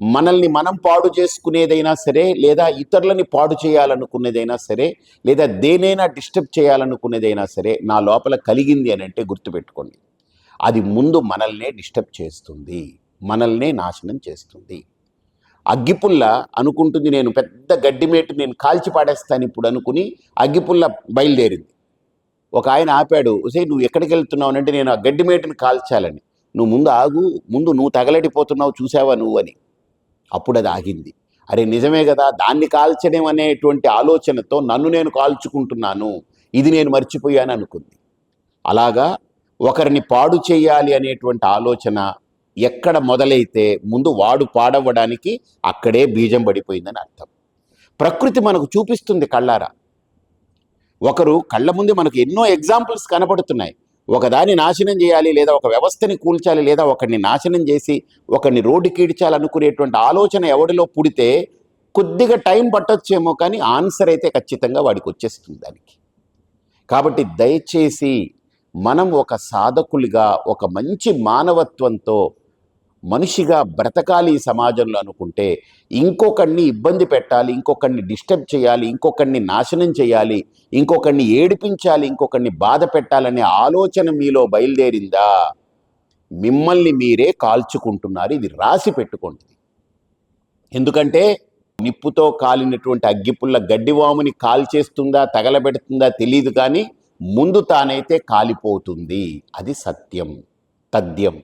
మనల్ని మనం పాడు చేసుకునేదైనా సరే లేదా ఇతరులని పాడు చేయాలనుకునేదైనా సరే లేదా దేనైనా డిస్టర్బ్ చేయాలనుకునేదైనా సరే నా లోపల కలిగింది అని అంటే గుర్తుపెట్టుకోండి. అది ముందు మనల్నే డిస్టర్బ్ చేస్తుంది. మనల్నే నాశనం చేస్తుంది. అగ్గిపుల్ల అనుకుంటుంది నేను పెద్ద గడ్డిమేటు నేను కాల్చి పాడేస్తాను ఇప్పుడు అనుకుని అగ్గిపుల్ల బయలుదేరింది. ఒక ఆయన ఆపాడు సే నువ్వు ఎక్కడికి వెళ్తున్నావు? అంటే నేను ఆ గడ్డిమేటుని కాల్చాలని. నువ్వు ముందు ఆగు ముందు నువ్వు తగలడిపోతున్నావు చూసావా నువ్వు? అని. అప్పుడు అది ఆగింది అరే నిజమే కదా దాన్ని కాల్చడం అనేటువంటి ఆలోచనతో నన్ను నేను కాల్చుకుంటున్నాను ఇది నేను మర్చిపోయాను అనుకుంది. అలాగా ఒకరిని పాడు చేయాలి అనేటువంటి ఆలోచన ఎక్కడ మొదలైతే ముందు వాడు పాడవ్వడానికి అక్కడే బీజం పడిపోయిందని అర్థం. ప్రకృతి మనకు చూపిస్తుంది కళ్ళారా. ఒకరు కళ్ళ ముందే మనకు ఎన్నో ఎగ్జాంపుల్స్ కనపడుతున్నాయి. ఒకదాన్ని నాశనం చేయాలి లేదా ఒక వ్యవస్థని కూల్చాలి లేదా ఒకరిని నాశనం చేసి ఒకరిని రోడ్డు కీడ్చాలనుకునేటువంటి ఆలోచన ఎవడిలో పుడితే కొద్దిగా టైం పట్టొచ్చేమో కానీ ఆన్సర్ అయితే ఖచ్చితంగా వాడికి వచ్చేస్తుంది దానికి. కాబట్టి దయచేసి మనం ఒక సాధకులుగా ఒక మంచి మానవత్వంతో మనిషిగా బ్రతకాలి ఈ సమాజంలో అనుకుంటే ఇంకొకడిని ఇబ్బంది పెట్టాలి ఇంకొకడిని డిస్టర్బ్ చేయాలి ఇంకొకడిని నాశనం చేయాలి ఇంకొకడిని ఏడిపించాలి ఇంకొకడిని బాధ పెట్టాలనే ఆలోచన మీలో బయలుదేరిందా? మిమ్మల్ని మీరే కాల్చుకుంటున్నారు. ఇది రాసి పెట్టుకోండి. ఎందుకంటే నిప్పుతో కాలినటువంటి అగ్గిపుల్ల గడ్డివాముని కాల్చేస్తుందా తగలబెడుతుందా తెలియదు కానీ ముందు తానైతే కాలిపోతుంది. అది సత్యం. తథ్యం.